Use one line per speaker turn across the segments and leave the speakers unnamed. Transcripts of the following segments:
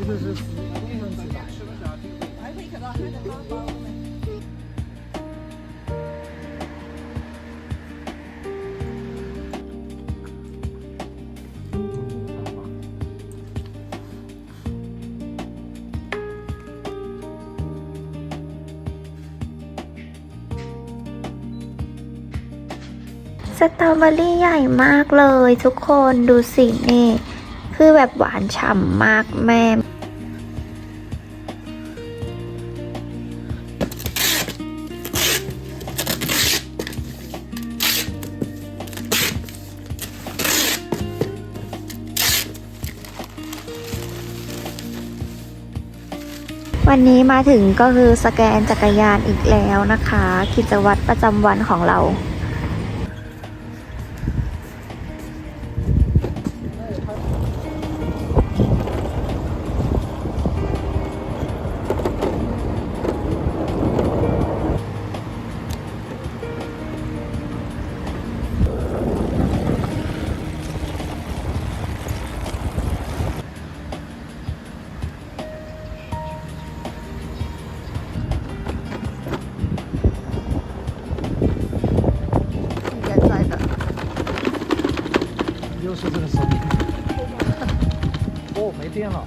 สตรอเบอรี่ใหญ่มากเลยทุกคนดูสินี่ คือแบบหวานฉ่ำมากแม่ วันนี้มาถึงก็คือสแกนจักรยานอีกแล้วนะคะ กิจวัตรประจำวันของเรา
哦，没电了。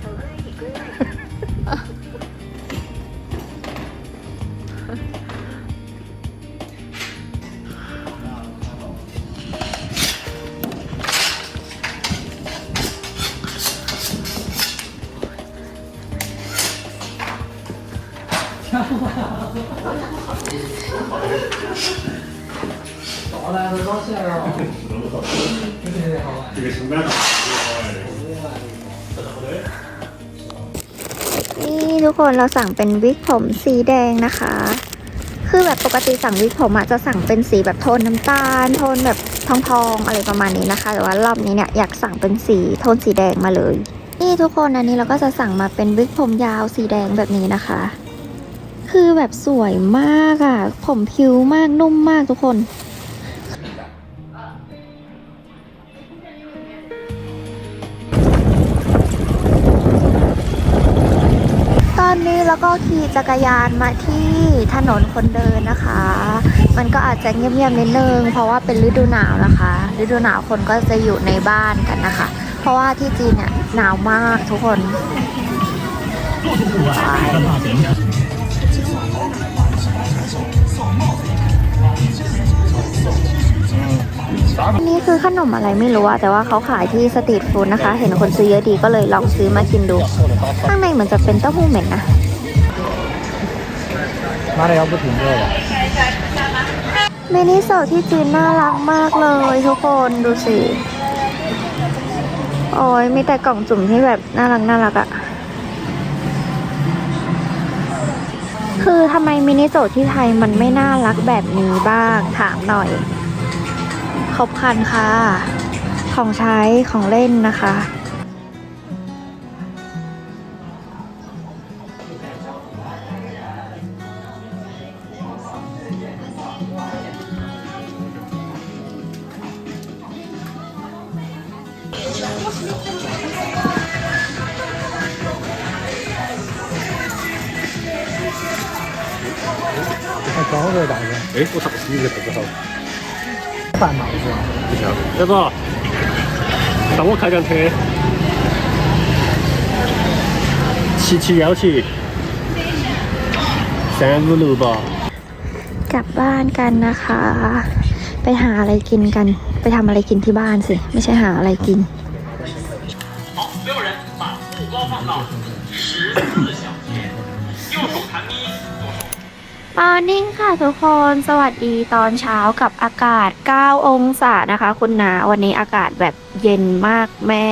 되게 장난 아.
นี่ทุกคนเราสั่งเป็นวิกผมสีแดงนะคะ คือแบบปกติสั่งวิกผมอะจะสั่งเป็นสีแบบโทนน้ำตาล โทนแบบทองๆองอะไรประมาณนี้นะคะ แต่ว่ารอบนี้เนี่ยอยากสั่งเป็นสีโทนสีแดงมาเลย นี่ทุกคนอันนี้เราก็จะสั่งมาเป็นวิกผมยาวสีแดงแบบนี้นะคะ คือแบบสวยมากอะผมผิวมากนุ่มมากทุกคน แล้วก็ขี่จักรยานมาที่ถนนคนเดินนะคะ มันก็อาจจะเงียบๆนิดนึง เพราะว่าเป็นฤดูหนาวนะคะ ฤดูหนาวคนก็จะอยู่ในบ้านกันนะคะ เพราะว่าที่จีนเนี่ยหนาวมากทุกคนอันนี้คือขนมอะไรไม่รู้อะแต่ว่าเขาขายที่สตรีทฟู้ดนะคะ เห็นคนซื้อเยอะดีก็เลยลองซื้อมากินดู ข้างในเหมือนจะเป็นเต้าหู้เหม็นนะ
มาเลยครับพูถึงด้วย
มินิโซที่จีนน่ารักมากเลยทุกคนดูสิโอ้ยมีแต่กล่องจุ่มที่แบบน่ารักน่ารักอะคือทำไมมินิโจที่ไทยมันไม่น่ารักแบบนี้บ้างถามหน่อยขอบคันค่ะ ของใช้ของเล่นนะคะ
哎，我打死一个不知道。
个，半脑子。
不行，要不等我开辆车，七七幺七三五六八。
กลับบ้านกันนะคะ ไปหาอะไรกินกัน ไปทำอะไรกินที่บ้านสิ ไม่ใช่หาอะไรกิน มอร์นิ่งค่ะทุกคนสวัสดีตอนเช้ากับอากาศ 9 องศานะคะ คุณนาวันนี้อากาศแบบเย็นมากแม่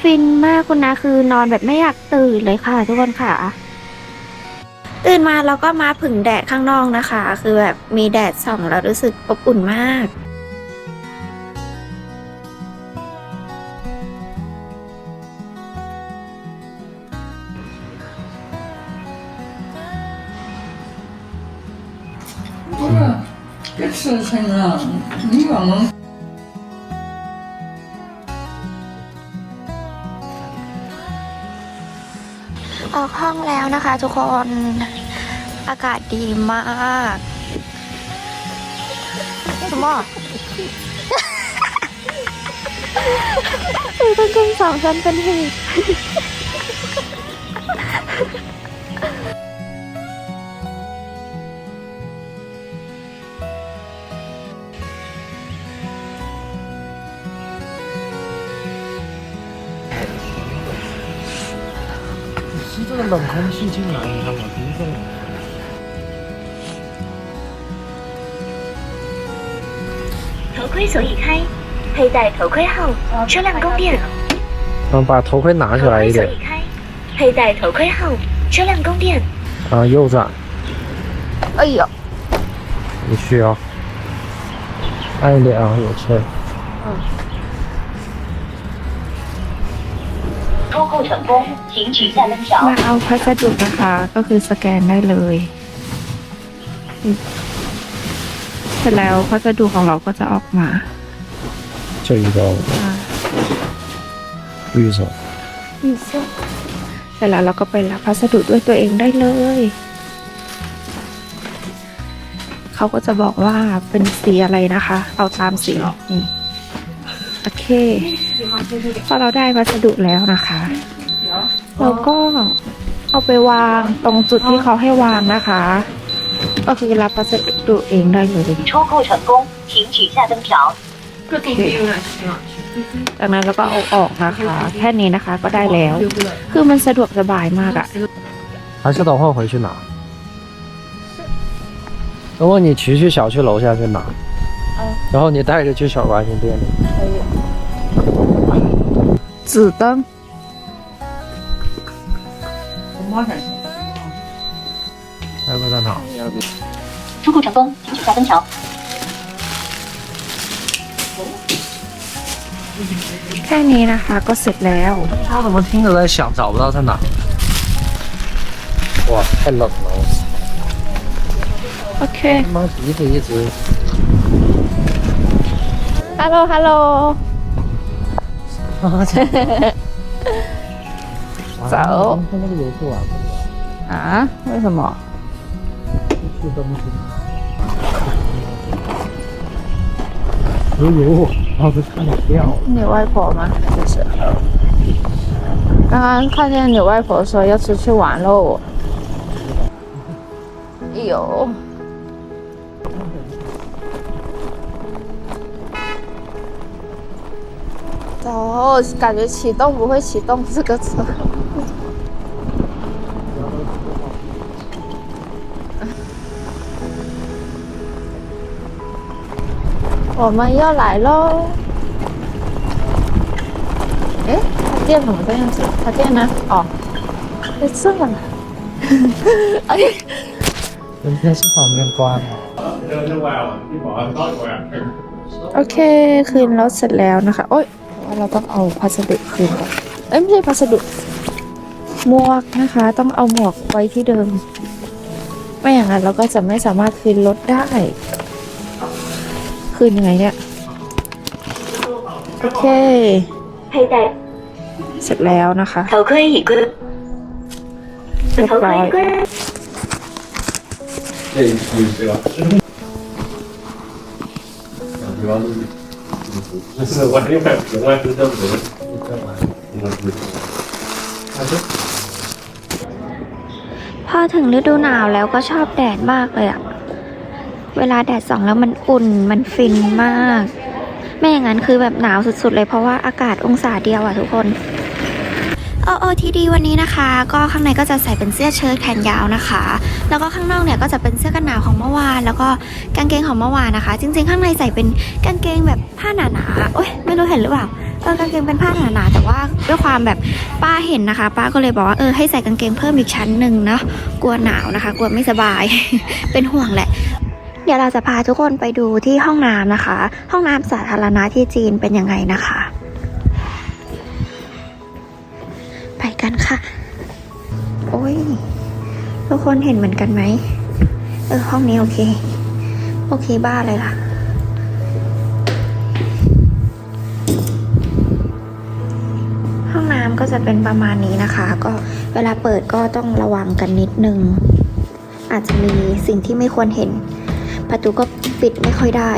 ฟินมากคุณนาคือนอนแบบไม่อยากตื่นเลยค่ะ ทุกคนค่ะ ตื่นมาเราก็มาผึ่งแดดข้างนอกนะคะ คือแบบมีแดดส่องแล้วรู้สึกอบอุ่นมาก Excelsior, ออกห้องแล้วนะคะทุกคน อากาศดีมากสมอต้องกินสองชั้นเป็นเหตุ
个冷空气进来，你看嘛，第一。
头盔锁已开，佩戴头盔后，车辆供电。
嗯，把头盔拿起
头
来一点
盔锁已开，佩戴头盔后，车辆供电。
啊，右转，
哎呦，
你需要按一点啊，有车。
收购成功，请取下灯条
มา。เอาพัสดุนะคะ ก็คือสแกนได้เลยอืมเสร็จแล้วพัสดุของเราก็จะออกมา
这一个
อ่า
绿色，
เสร็จแล้วเราก็ไปรับพัสดุด้วยตัวเองได้เลย เขาก็จะบอกว่าเป็นสีอะไรนะคะ เอาตามสีนี่ โอเคพอเราได้พัสดุแล้วนะคะ เราก็เอาไปวางตรงจุดที่เขาให้วางนะคะ ก็คือรับพัสดุเองได้เลย
收购成功，请取下灯条。
จากนั้นเราก็เอาออกนะคะ แค่นี้นะคะก็ได้แล้ว คือมันสะดวกสบายมากอะ
还是等会儿回去拿。如果你骑去小区楼下去拿， 然后你带着去小关心店里。
纸灯
还有个在哪？
收购成功，请取下灯条。
แค่นี้นะคะ ก็เสร็จแล้ว
他怎么听着在响，找不到在哪？哇，太冷了，我
โอเค
他妈鼻子一直。
Hello Hello。走。
他那个游戏玩
不啊？为什么？
吃东西。哎呦，他子看到掉了。
你外婆吗？这是。刚刚看见你外婆说要出去玩喽。哎呦。走，感觉启动不会启动这个车。我们要来喽！哎，它电怎么这样子？它电呢？哦，在这呢。哎，
人家是旁边关的。
โอเค คืนรถเสร็จแล้วนะคะ โอ๊ยแต่ ว่าเราต้องเอาพัสดุคืนก่อนเอ้ยไม่ใช่พัสดุ หมวกนะคะ ต้องเอาหมวกไว้ที่เดิม ไม่อย่างนั้นเราก็จะไม่สามารถคืนรถได้ คืนยังไงเนี่ย โอเค
佩戴
เสร็จแล้วนะคะ
头盔已归，
เรียบ
头
ร้อย
盔归。
就是我另外另外 Завариваем, ย
พอถึงฤดูหนาวแล้วก็ชอบแดดมากเลยอะเวลาแดดส่องแล้วมันอุ่นมันฟินมาก ไม่อย่างนั้นคือแบบหนาวสุดๆเลยเพราะว่าอากาศองศาเดียวอะทุกคน o อ t d วันนี้นะคะ ก็ข้างในก็จะใส่เป็นเสื้อเชิ้ตแขนยาวนะคะ แล้วก็ข้างนอกเนี่ยก็จะเป็นเสื้อกันหนาวของเมื่อวาน แล้วก็กางเกงของเมื่อวานนะคะ จริง ๆ ข้างในใส่เป็นกางเกงแบบผ้าหนาๆโอ๊ยไม่รู้เห็นหรือเปล่าเออกางเกงเป็นผ้าหนาๆแต่ว่าด้วยความแบบป้าเห็นนะคะ ป้าก็เลยบอกว่าเออให้ใส่กางเกงเพิ่มอีกชั้นหนึ่งเนาะกลัวหนาวนะคะ กลัวไม่สบาย เป็นห่วงแหละเดี๋ยวเราจะพาทุกคนไปดูที่ห้องน้ำนะคะ ห้องน้ำสาธารณะที่จีนเป็นยังไงนะคะ ค่ะ โอ้ย ทุกคนเห็นเหมือนกันไหม เออ ห้องนี้โอเค โอเคบ้าเลยล่ะ ห้องน้ำก็จะเป็นประมาณนี้นะคะ ก็เวลาเปิดก็ต้องระวังกันนิดนึง อาจจะมีสิ่งที่ไม่ควรเห็น ประตูก็ปิดไม่ค่อยได้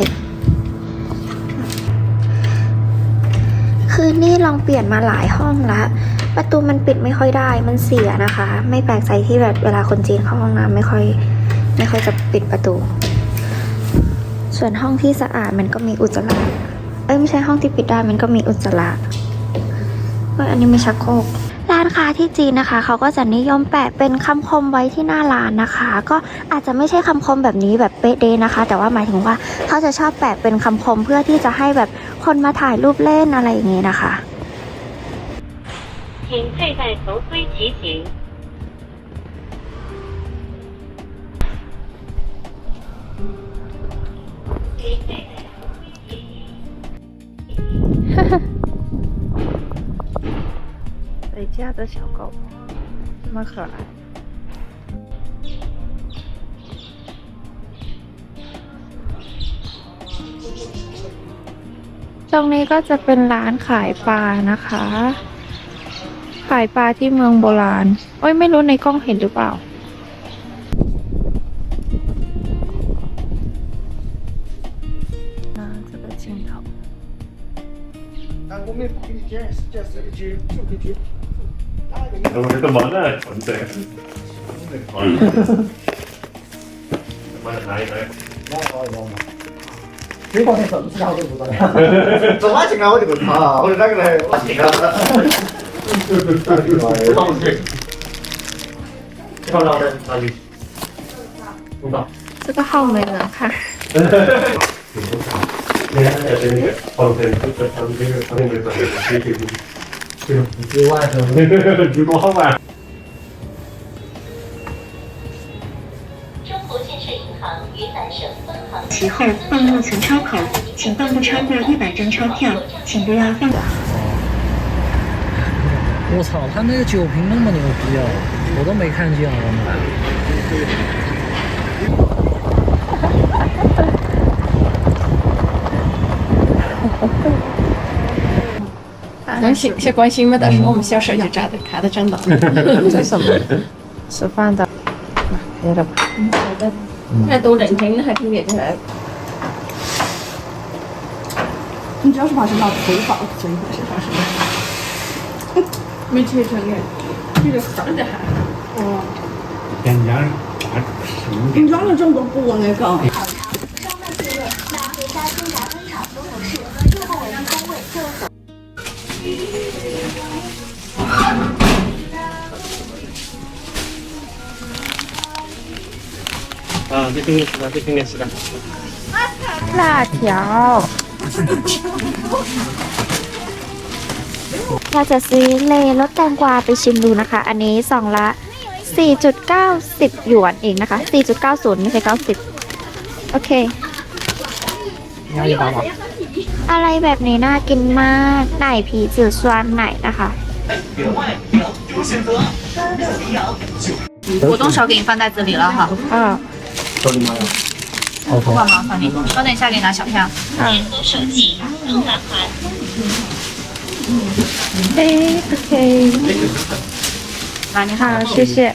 คือนี่ลองเปลี่ยนมาหลายห้องละ ประตูมันปิดไม่ค่อยได้ มันเสียนะคะ ไม่แปลกใจที่แบบเวลาคนจีนเข้าห้องน้ำไม่ค่อยไม่ค่อยจะปิดประตู ส่วนห้องที่สะอาดมันก็มีอุจจาระเอ้ยไม่ใช่ห้องที่ปิดได้มันก็มีอุจจาระเอ้ยอันนี้ไม่ชักโครกร้านค้าที่จีนนะคะ เขาก็จะนิยมแปะเป็นคำคมไว้ที่หน้าร้านนะคะ ก็อาจจะไม่ใช่คำคมแบบนี้แบบเป๊ะเดนะคะ แต่ว่าหมายถึงว่าเขาจะชอบแปะเป็นคำคมเพื่อที่จะให้แบบคนมาถ่ายรูปเล่นอะไรอย่างเงี้นะคะ
请佩戴头盔骑行。
谁家的小狗这么可爱？ตรงนี้ก็จะเป็นร้านขายปลานะคะ ข ายปลาที่เมืองโบราณ โอ้ยไม่รู้ในกล้องเห็นหรือเปล่า 那这个镜头。
我这个忙呢，纯粹。妈的，拿一来。
结果你怎么知道我都不知道。
怎么情啊？我就不怕，我就那个嘞，我情啊。
放进去。放到这哪里？弄到。
这个号没人看。
你看，这是那个放在这个他们这个他们那个这个这个
一万是不是？
直播吧。
中国建设银行云南省分行
其后放入存钞口，请放不超过一百张钞票，请不要放。
我操，他那个酒瓶那么牛逼啊，我都没看见，我买。
关心些关心嘛，到时候我们小手就长得，看他长大。
这什么？吃饭的。别了吧。
嗯，好的。多认真还挺厉害。你主要是把这老头放，所以把这放上。没切成的，这个黑的还。哦。
人家拿什么？
你装了这么多布那个。
啊，这肯定是的，这肯定是的。
辣条。
เราจะซื้อเลรสแตงกวาไปชิมดูนะคะ อันนี้ซองละ 4.90 หยวนเองนะคะ 4.90 ไม่ใช่ 90 โอเค
你要一把吗？
อะไรแบบนี้น่ากินมาก ไหนผีจืดซวนไหนนะคะ
果冻勺给你放在这里了哈，
啊。
手里吗？
不帮忙放你，稍等一下给你拿小票。
联合手机入返还。
哎，OK。
来，你好，
谢谢。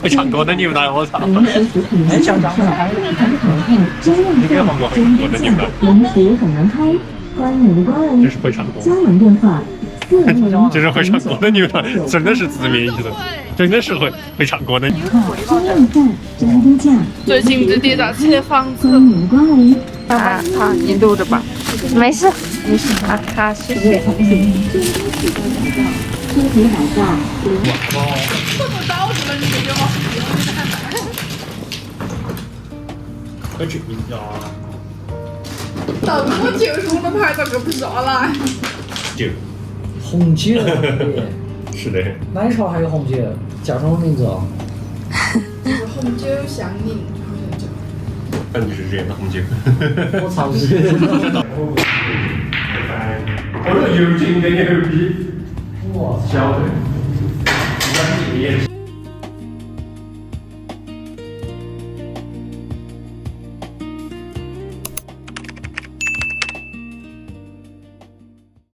会唱歌的牛奶，我操！
哎，小张还有
你没有放过会唱歌的牛奶，
临时很难开，欢迎光临
真是会唱歌。
加盟电话四零
就是会唱歌的牛奶，真的是字面意思，真的是会会唱歌的。
中运站真低价，
最近这地大起的房
欢迎光临。
啊，好，你录着吧。没事，你是阿卡，谢谢。
身体好大，
这么着急？
你姐姐吗？快去你家。等我结束了，拍照可不少了。
姐，
红姐。
是的。
南超还有红姐，叫什么名字啊？
红姐想
你。那你是谁呢，红姐？
我操！
哦呦有劲你牛逼
哇
晓得你看这个眼